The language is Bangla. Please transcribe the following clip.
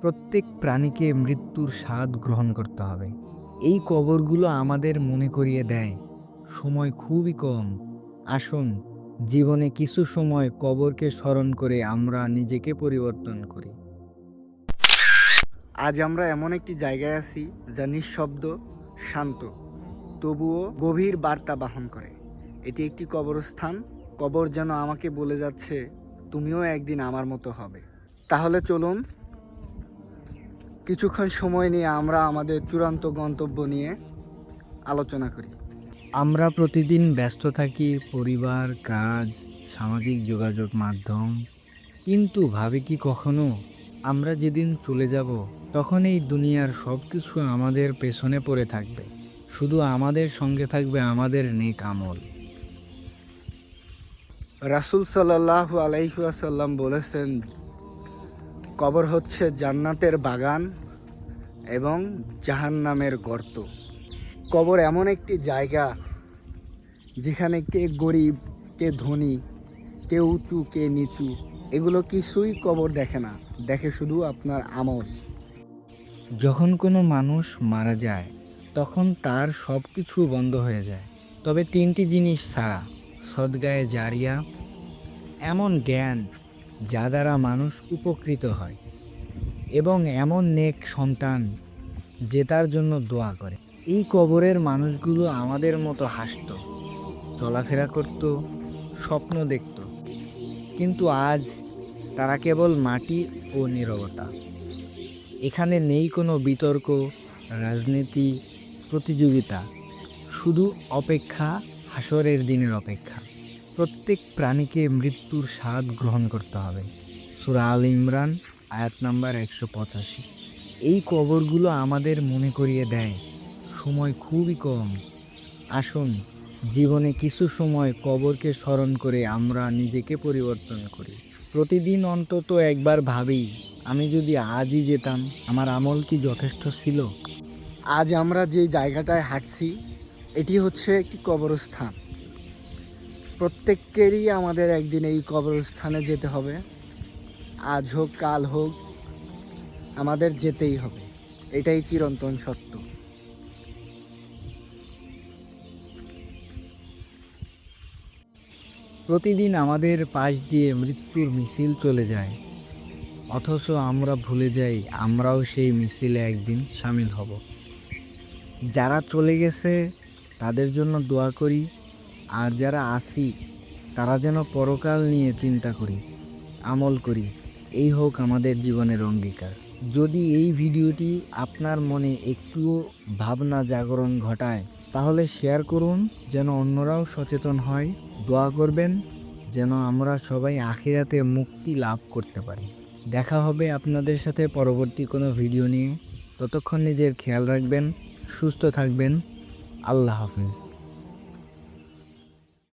প্রত্যেক প্রাণীকে মৃত্যুর স্বাদ গ্রহণ করতে হবে। এই কবরগুলো আমাদের মনে করিয়ে দেয়। সময় খুবই কম। আসুন, জীবনে কিছু সময় কবরকে স্মরণ করে আমরা নিজেকে পরিবর্তন করি। আজ আমরা এমন একটি জায়গায় আছি যা নিঃশব্দ, শান্ত, তবুও গভীর বার্তা বহন করে। এটি একটি কবরস্থান। কবর যেন আমাকে বলে যাচ্ছে, তুমিও একদিন আমার মতো হবে। তাহলে চলুন কিছুক্ষণ সময় নিয়ে আমরা আমাদের চূড়ান্ত গন্তব্য নিয়ে আলোচনা করি। আমরা প্রতিদিন ব্যস্ত থাকি পরিবার কাজ সামাজিক যোগাযোগ মাধ্যম। কিন্তু ভাবি কি কখনো? আমরা যেদিন চলে যাব তখন এই দুনিয়ার সব কিছু আমাদের পেছনে পড়ে থাকবে। শুধু আমাদের সঙ্গে থাকবে আমাদের নেক আমল। রাসুল সাল্লাহ আলাইসাল্লাম বলেছেন কবর হচ্ছে জান্নাতের বাগান এবং জাহান্নামের গর্ত। কবর এমন একটি জায়গা যেখানে কে গরিব, কে ধনী, কে উঁচু, কে নিচু, এগুলো কিছুই কবর দেখে না। দেখে শুধু আপনার আমল। যখন কোনো মানুষ মারা যায়, তখন তার সব কিছু বন্ধ হয়ে যায়। তবে তিনটি জিনিস ছাড়া, সদগায়ে জারিয়া, এমন জ্ঞান যা দ্বারা মানুষ উপকৃত হয় এবং এমন নেক সন্তান যে তার জন্য দোয়া করে। এই কবরের মানুষগুলো আমাদের মতো হাসতো, চলাফেরা করত, স্বপ্ন দেখত। কিন্তু আজ তারা কেবল মাটি ও নীরবতা। এখানে নেই কোনো বিতর্ক, রাজনীতি, প্রতিযোগিতা, শুধু অপেক্ষা, হাসরের দিনের অপেক্ষা। প্রত্যেক প্রাণীকে মৃত্যুর স্বাদ গ্রহণ করতে হবে। সুরা আল ইমরান, আয়াত নাম্বার একশো পঁচাশি। এই কবরগুলো আমাদের মনে করিয়ে দেয়, সময় খুবই কম। আসুন, জীবনে কিছু সময় কবরকে স্মরণ করে আমরা নিজেকে পরিবর্তন করি। প্রতিদিন অন্তত একবার ভাবি, আমি যদি আজই যেতাম, আমার আমল কি যথেষ্ট ছিল? আজ আমরা যে জায়গাটায় হাঁটছি, এটি হচ্ছে একটি কবরস্থান। প্রত্যেককেরই আমাদের একদিন এই কবরস্থানে যেতে হবে। আজ হোক, কাল হোক, আমাদের যেতেই হবে। এটাই চিরন্তন সত্য। প্রতিদিন আমাদের পাশ দিয়ে মৃত্যুর মিছিল চলে যায়। অথচ আমরা ভুলে যাই, আমরাও সেই মিছিলে একদিন সামিল হব। যারা চলে গেছে, তাদের জন্য দোয়া করি। আর যারা আসি, তারা যেন পরকাল নিয়ে চিন্তা করি, আমল করি। এই হোক আমাদের জীবনের অঙ্গীকার। যদি এই ভিডিওটি আপনার মনে একটুও ভাবনা জাগরণ ঘটায়, তাহলে শেয়ার করুন, যেন অন্যরাও সচেতন হয়। দোয়া করবেন, যেন আমরা সবাই আখিরাতে মুক্তি লাভ করতে পারি। দেখা হবে আপনাদের সাথে পরবর্তী কোনো ভিডিও নিয়ে। ততক্ষণ নিজের খেয়াল রাখবেন, সুস্থ থাকবেন। আল্লাহ হাফিজ।